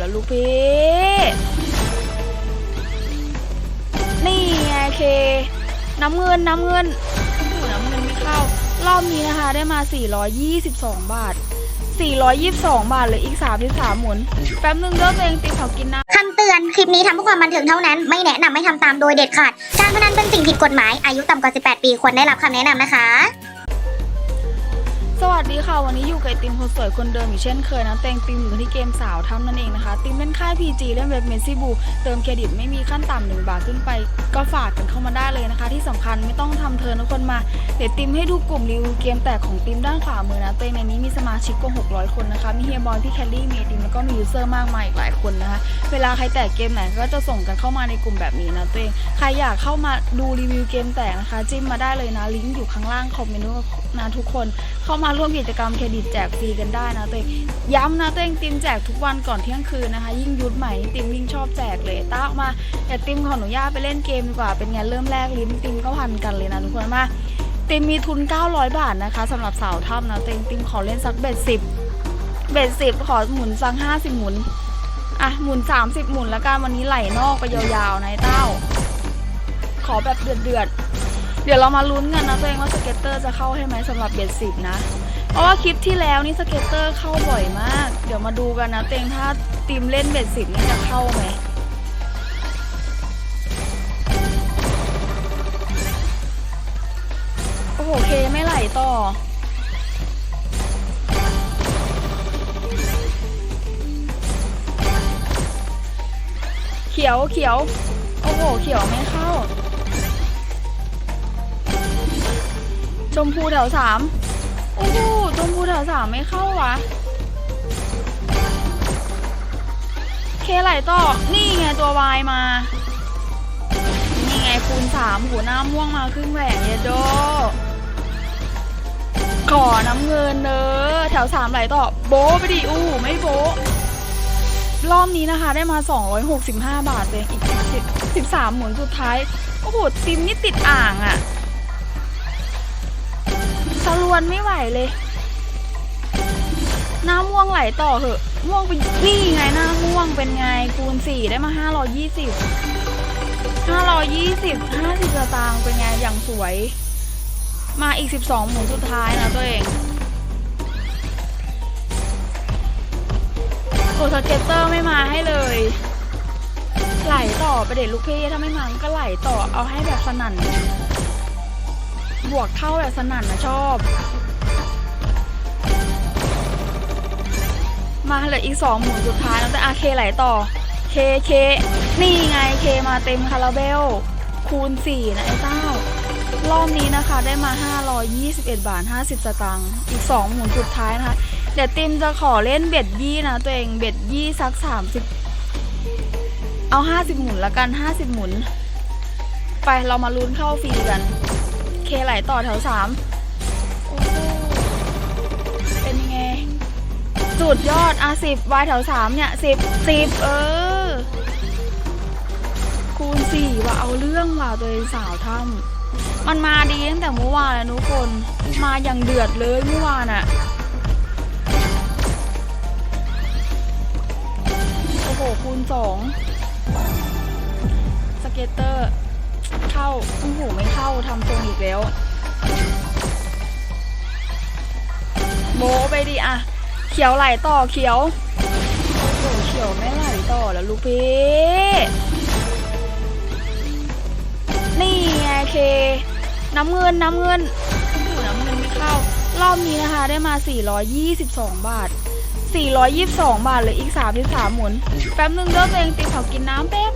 แล้วลูกพี่นี่ไงเค น้ำเงินน้ำเงินน้ำเงินไม่เข้ารอบนี้นะคะ ได้มา 422 บาท 422 บาทเหลยอีก 33 หมุน แป๊บนึงเด้อตัวเองตีขอกินน้ำคำเตือน คลิปนี้ทำเพื่อความบันเทิงเท่านั้น ไม่แนะนำให้ทำตามโดยเด็ดขาด การพนันเป็นสิ่งผิดกฎหมาย อายุต่ำกว่า 18 ปี ควรได้รับคำแนะนำนะคะ สวัสดีค่ะ วันนี้อยู่กับติมคนสวยคนเดิมอีกเช่นเคยนะเต็งติมอยู่ที่เกมสาวทำนั่นเองนะคะติมเล่นค่าย PG เล่นเว็บเมซี่บูเติมเครดิตไม่มีขั้นต่ำหนึ่งบาทขึ้นไป ก็ฝากกันเข้ามาได้เลยนะคะ ที่สำคัญไม่ต้องทำเทินทุกคนมา เดี๋ยวติมให้ดูกลุ่มรีวิวเกมแตกของติมด้านขวามือนะเตงในนี้มีสมาชิกกว่า600 คนนะคะมีเฮียบอยพี่แคลรี่มีติมแล้วก็มียูเซอร์มากมายอีกหลายคนนะคะเวลาใครแตกเกมไหนก็จะส่งกันเข้ามาในกลุ่มแบบนี้นะตัวเองใครอยากเข้ามาดูรีวิวเกมแตกนะคะจิ้มมาได้เลยนะลิงก์อยู่ข้างล่างคอมเมนต์นะทุกคนเข้ามาร่วมกิจกรรมเครดิตแจกฟรีกันได้นะตัวเองย้ำนะตัวเองติมแจกทุกวันก่อนเที่ยงคืนนะคะ ยิ่งยุดใหม่ติมยิ่งชอบแจกเลยต้ามาแต่ติมขออนุญาตไปเล่นเกมดีกว่าเป็นไงเริ่มแรกลิ้นติมก็พันกันเลยนะทุกคนมาติมมีทุน 900 บาทนะคะสำหรับสาวถ้ำนะตัวเองติมขอเล่นสักเบ็ดสิบเบ็ดสิบขอหมุนสักห้าสิบหมุนอะหมุน 30 หมุนแล้วกันวันนี้ไหลนอกไปยาวๆนะเต้า ขอแบบเดือดๆ เดี๋ยวเรามาลุ้นกันนะตัวเองว่าสเก็ตเตอร์จะเข้าให้ไหมสำหรับเบ็ดสิบนะ เพราะว่าคลิปที่แล้วนี่สเก็ตเตอร์เข้าบ่อยมาก เดี๋ยวมาดูกันนะตัวเองถ้าทีมเล่นเบ็ดสิบนี่จะเข้าไหมโอ้โหเคไม่ไหลต่อเขียวเขียว โอ้โห เขียวไม่เข้า ชมพูแถวสามโอ้โหชมพูแถวสามไม่เข้าวะ เคไหลต่อ นี่ไงตัววายมา นี่ไงคูณสามหัวหน้าม่วงมาครึ่งแหวนเยโดขอน้ำเงินเนอะแถวสามไหลต่อ โบไปดิอู้ไม่โบรอบนี้นะคะได้มา 265 บาทเองอีก 13 หมุนสุดท้าย โอ้โหติมนี่ติดอ่างอะ สรวนไม่ไหวเลย หน้าม่วงไหลต่อเหอะ ม่วงไปนี่ไงหน้าม่วงเป็นไงคูณ4ได้มา520 520 50สตางค์เป็นไงอย่างสวย มาอีก12หมุนสุดท้ายนะตัวเองโอ้สเก็ตเตอร์ไม่มาให้เลย ไหลต่อไปเด็ดลูกพี่ถ้าไม่มาก็ไหลต่อเอาให้แบบสนั่น บวกเข้าแบบสนั่นนะชอบ มาเหลืออีกสองหมุนสุดท้ายแล้วแต่อาเคไหลต่อ เคเคนี่ไงเคมาเต็มคาราเบล คูณ 4 นะไอ้เต้ารอบนี้นะคะได้มา 521 บาท 50 สตางค์อีก 2 หมุนสุดท้ายนะคะ เดี๋ยวติมจะขอเล่นเบ็ดยี่นะ ตัวเองเบ็ดยี่สัก 30 เอา 50 หมุนละกัน 50 หมุน ไปเรามาลุ้นเข้าฟรีกัน เคไหลต่อแถว3โอ้โหเป็นยังไงสุดยอดอะสิบวายแถวสามเนี่ยสิบสิบเออ คูณสี่ว่าเอาเรื่องว่ะตัวเองสาวถ้ำมันมาดีตั้งแต่เมื่อวานแล้วทุกคน มาอย่างเดือดเลยเมื่อวานอะโอ้โหคูณสองสเก็ตเตอร์ เข้าโอ้โหไม่เข้าทำทรงอีกแล้วโบไปดิอะเขียวไหลต่อเขียวโอ้โหเขียวไม่ไหลต่อแล้วลูกพี่นี่ไงเค น้ำเงินน้ำเงินโอ้โหน้ำเงินไม่เข้ารอบนี้นะคะได้มา 422 บาท 422 บาทเลยอีก 33 หมุน แป๊บนึงเด้อตัวเองติดขอกินน้ำแป๊บ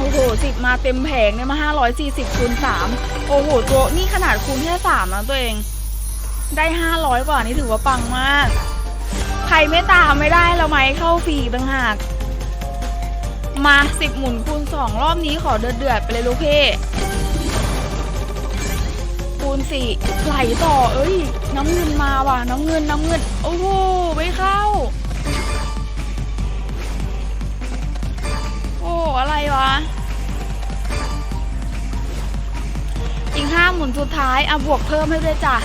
โอ้โหสิบมาเต็มแผงเนี่ยมา540คูณ3โอ้โห ตัวนี่ขนาดคูณแค่3นะตัวเอง ได้500กว่านี่ถือว่าปังมาก ใครไม่ตามไม่ได้เราไหมเข้าฟรีต่างหากมา10หมุนคูณ2รอบนี้ขอเดือดๆไปเลยลูกเพ่คูณ4ไหลต่อ เอ้ย น้ำเงินมาว่ะ น้ำเงินน้ำเงิน โอ้โหไม่เข้า ห้าหมุนสุดท้ายเอะบวกเพิ่มให้ด้วยจ้ะ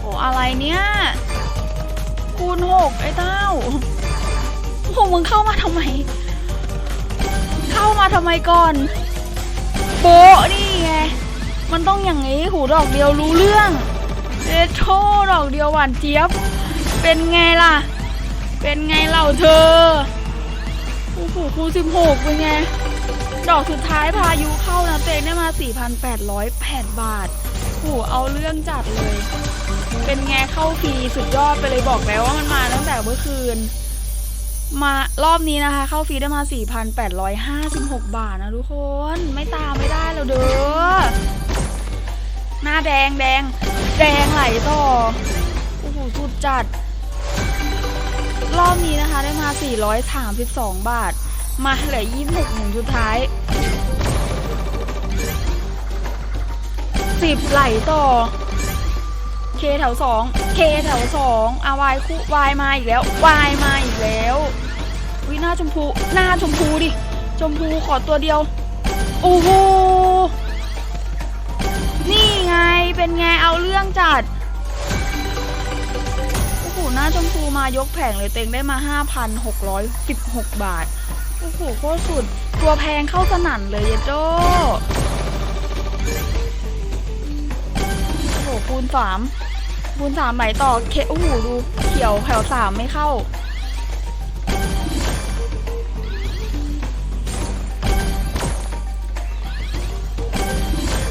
โอ้อะไรเนี่ย คูณหกไอ้เต้าโหมึงเข้ามาทำไม เข้ามาทำไมก่อน โบนี่ไง มันต้องอย่างนี้หูดอกเดียวรู้เรื่องเรโทดอกเดียวหวานเจี๊ยบ เป็นไงล่ะ เป็นไงเล่าเธอ โอ้โหคูณสิบหกเป็นไง ดอกสุดท้ายพายุเข้านะเตงได้มา 4,808 บาทโอ้โหเอาเรื่องจัดเลย เป็นไงเข้าฟรีสุดยอดไปเลยบอกแล้วว่ามันมาตั้งแต่เมื่อคืน มารอบนี้นะคะ เข้าฟรีได้มา 4,856 บาทนะทุกคน ไม่ตามไม่ได้แล้วเด้อ หน้าแดงแดง แดงไหลต่อ โอ้โหสุดจัด รอบนี้นะคะได้มา 432 บาท มาเหลือ26หมุนสุดท้ายสิบไหลต่อ เคแถวสองเคแถวสองอาวายคู่วายมาอีกแล้ววายมาอีกแล้ววิหน้าชมพูหน้าชมพูดิ ชมพูขอตัวเดียว โอ้โห นี่ไงเป็นไงเอาเรื่องจัดโอ้โหหน้าชมพูมายกแผงเลยเต็งได้มา 5,616 บาท โอ้โหโคตรสุด ตัวแพงเข้าสนั่นเลยเยโดโอ้โหคูณสามคูณสามไหลต่อเคโอ้โหดูเขียวแถวสามไม่เข้า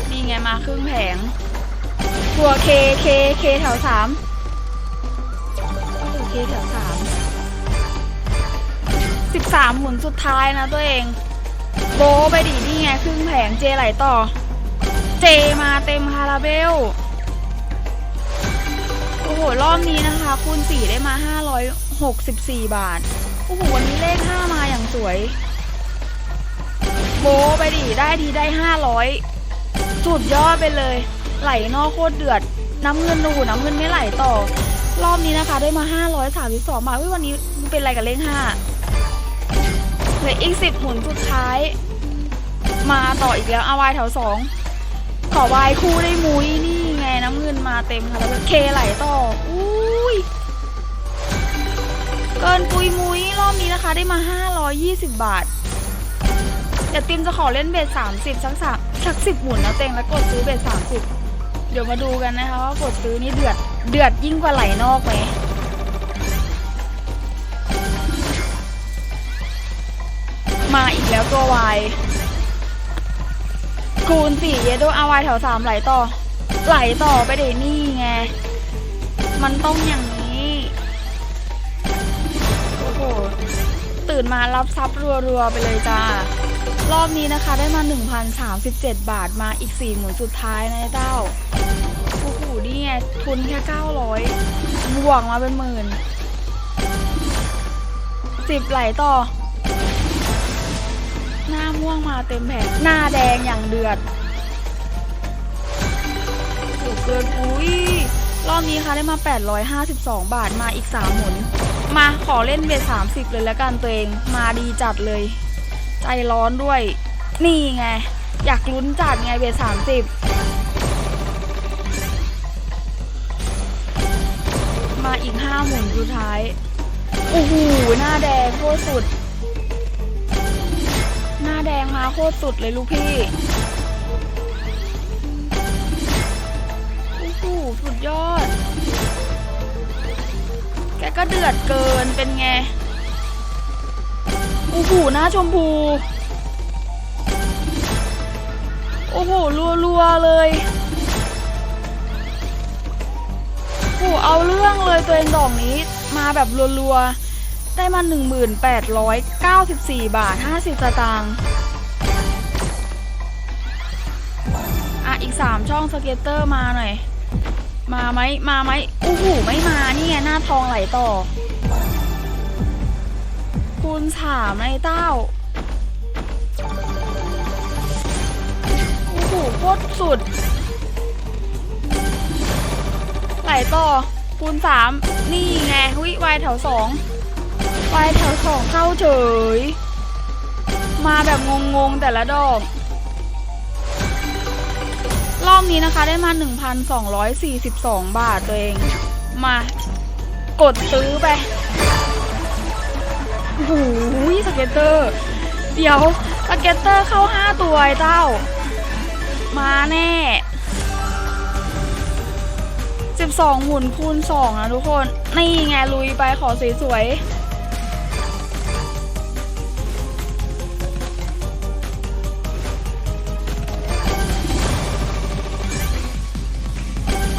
นี่ไงมาครึ่งแผงตัวเคเคเคแถวสามโอ้โหเคแถวสาม สิบสามหมุนสุดท้ายนะตัวเอง โบไปดินี่ไงครึ่งแผงเจไหลต่อ เจมาเต็มคาราเบล โอ้โห รอบนี้นะคะ คูณสี่ได้มา 564 บาท โอ้โห วันนี้เลข 5 มาอย่างสวย โบไปดิได้ทีได้ 500 สุดยอดไปเลย ไหลนอกโคตรเดือด น้ำเงินดูน้ำเงินไม่ไหลต่อรอบนี้นะคะได้มา 532บาทวันนี้เป็นอะไรกับเลข5 ลืออีก10หมุนสุดท้าย มาต่ออีกแล้วอาวายแถวสองขอวายคู่ได้มุ้ยนี่ไงน้ำเงินมาเต็มค่ะแล้วเคไหลต่ออุ้ยเกินปุยมุ้ยรอบนี้นะคะได้มา 520 บาทเดี๋ยวติมจะขอเล่นเบส30สักสามสักสิบหมุนแล้วเต็งแล้วกดซื้อเบส30 เดี๋ยวมาดูกันนะคะว่ากดซื้อนี่เดือดเดือดยิ่งกว่าไหลนอกไหม มาอีกแล้วตัววายคูณสี่เยโดอาวายแถวสามไหลต่อ ไหลต่อไปเดนี่ไง มันต้องอย่างนี้ โอ้โห ตื่นมารับทรัพย์รัวๆ ไปเลยจ้า รอบนี้นะคะได้มา 1,037 บาทมาอีก4หมุนสุดท้ายนะเต้า โอ้โห นี่ไง ทุนแค่ 900บวกมาเป็นหมื่นสิบไหลต่อ หน้าม่วงมาเต็มแผงหน้าแดงอย่างเดือดโอ้โหเกินอุ้ยรอบนี้ค่ะได้มา 852 บาทมาอีก 3 หมุน มาขอเล่นเบส30 เลยแล้วกันตัวเองมาดีจัดเลย ใจร้อนด้วย นี่ไง อยากลุ้นจัดไงเบส30 มาอีก 5 หมุนสุดท้ายโอ้โหหน้าแดงโคตรสุดหน้า แดงมาโคตรสุดเลยลูกพี่โอ้โหสุดยอด แกก็เดือดเกินเป็นไงโอ้โหหน้าชมพู โอ้โหรัวๆเลยโอ้โหเอาเรื่องเลยตัวเองดอกนี้มาแบบรัวๆ ได้มา 1,894 บาท 50 สตางค์อะ อีก 3 ช่องสเก็ตเตอร์มาหน่อย มาไหมมาไหมโอ้โหไม่มา นี่ไง หน้าทองไหลต่อ คูณสามไอ้เต้า โอ้โหโคตรสุด ไหลต่อคูณสามนี่ไงวิวายแถวสอง วายแถวสองเข้าเฉย มาแบบงงๆแต่ละดอก รอบนี้นะคะได้มา 1,242 บาทตัวเอง มากดซื้อไปโอ้โหสเก็ตเตอร์ เดี๋ยวสเก็ตเตอร์เข้า5ตัวไอ้เต้า มาแน่12หมุนคูณ2นะทุกคน นี่ไงลุยไปขอสวยๆ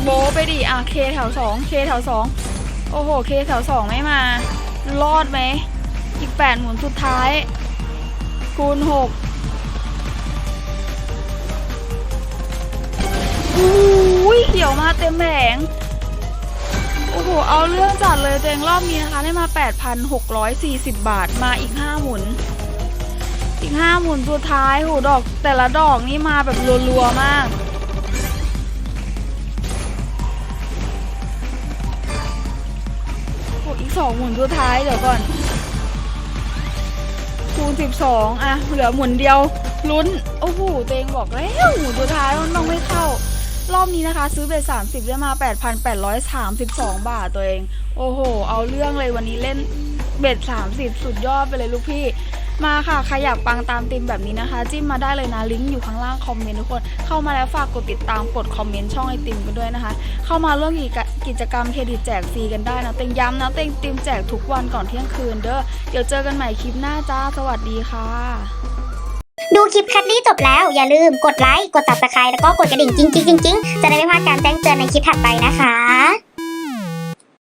บไปดิอะเคแถว2เคแถว2โอ้โหเคแถว2ไม่มา รอดไหม อีก8หมุนสุดท้าย คูณ6อุ้ยเขียวมาเต็มแผงโอ้โห เอาเรื่องจัดเลยตัวเองรอบนี้นะคะ ได้มา 8,640 บาทมาอีก 5 หมุน อีก 5 หมุนสุดท้ายโหดอกแต่ละดอกนี่มาแบบรัวๆมาก อีกสองหมุนสุดท้ายเดี๋ยวก่อน คูณ12อะ เหลือหมุนเดียว ลุ้น โอ้โหตัวเองบอกแล้วหมุนสุดท้ายมันต้องไม่เข้า รอบนี้นะคะ ซื้อเบ็ด30ได้มาแปดพันแปดร้อยสามสิบสองบาทตัวเอง โอ้โห เอาเรื่องเลยวันนี้เล่นเบ็ด30สุดยอดไปเลยลูกพี่ มาค่ะใครอยากปังตามติมแบบนี้นะคะ จิ้มมาได้เลยนะลิงก์อยู่ข้างล่างคอมเมนต์ทุกคน เข้ามาแล้วฝากกดติดตามกดคอมเมนต์ช่องไอติมกันด้วยนะคะ เข้ามาร่วมกิจกรรมเครดิตแจกฟรีกันได้นะเต็งย้ำนะเต็งติมแจกทุกวันก่อนเที่ยงคืนเด้อเดี๋ยวเจอกันใหม่คลิปหน้าจ้าสวัสดีค่ะ ดูคลิปแคทลี่จบแล้วอย่าลืมกดไลค์กด subscribe แล้วก็กดกระดิ่งจริงๆๆๆจะได้ไม่พลาดการแจ้งเตือนในคลิปถัดไปนะคะ